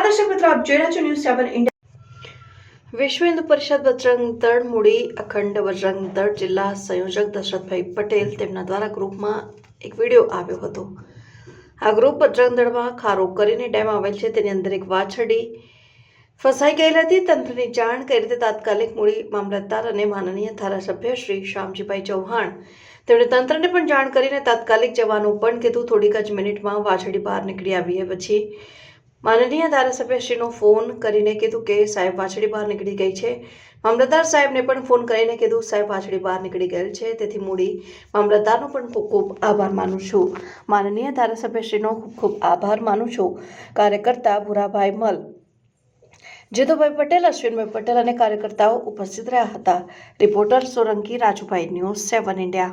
આપ જોઈ રહ્યા છો ન્યૂઝ સેવન ઇન્ડિયા વિશ્વ હિન્દુ પરિષદ બજરંગ દળ, મૂડી અખંડ બજરંગ દળ જિલ્લા સંયોજક દશરથભાઈ પટેલ તેમના દ્વારા ગ્રુપમાં એક વીડિયો આવ્યો હતો. આ ગ્રુપ બજરંગ દળમાં ખારો કરીને ડેમ આવેલ છે. તેની અંદર એક વાછડી ફસાઈ ગયેલ હતી. તંત્રની જાણ કરી રીતે તાત્કાલિક મૂડી મામલતદાર અને માનનીય ધારાસભ્ય શ્રી શ્યામજીભાઈ ચૌહાણ તેમણે તંત્રને પણ જાણ કરીને તાત્કાલિક જવાનું પણ કીધું. થોડીક જ મિનિટમાં વાછડી બહાર નીકળી આવી. પછી માનનીય ધારાસભ્યશ્રીનો ફોન કરીને કીધું કે સાહેબ વાછડી બહાર નીકળી ગઈ છે. મામલતદાર સાહેબને પણ ફોન કરીને કીધું, સાહેબ, વાછડી બહાર નીકળી ગયેલ છે, તેથી મૂડી. મામલતદારનો પણ ખૂબ ખૂબ આભાર માનું છું. માનનીય ધારાસભ્યશ્રીનો ખૂબ ખૂબ આભાર માનું છું. કાર્યકર્તા ભૂરાભાઈ મલ, જીતુભાઈ પટેલ, અશ્વિનભાઈ પટેલ અને કાર્યકર્તાઓ ઉપસ્થિત રહ્યા હતા. Reporter Solanki, Rajubhai news seven India.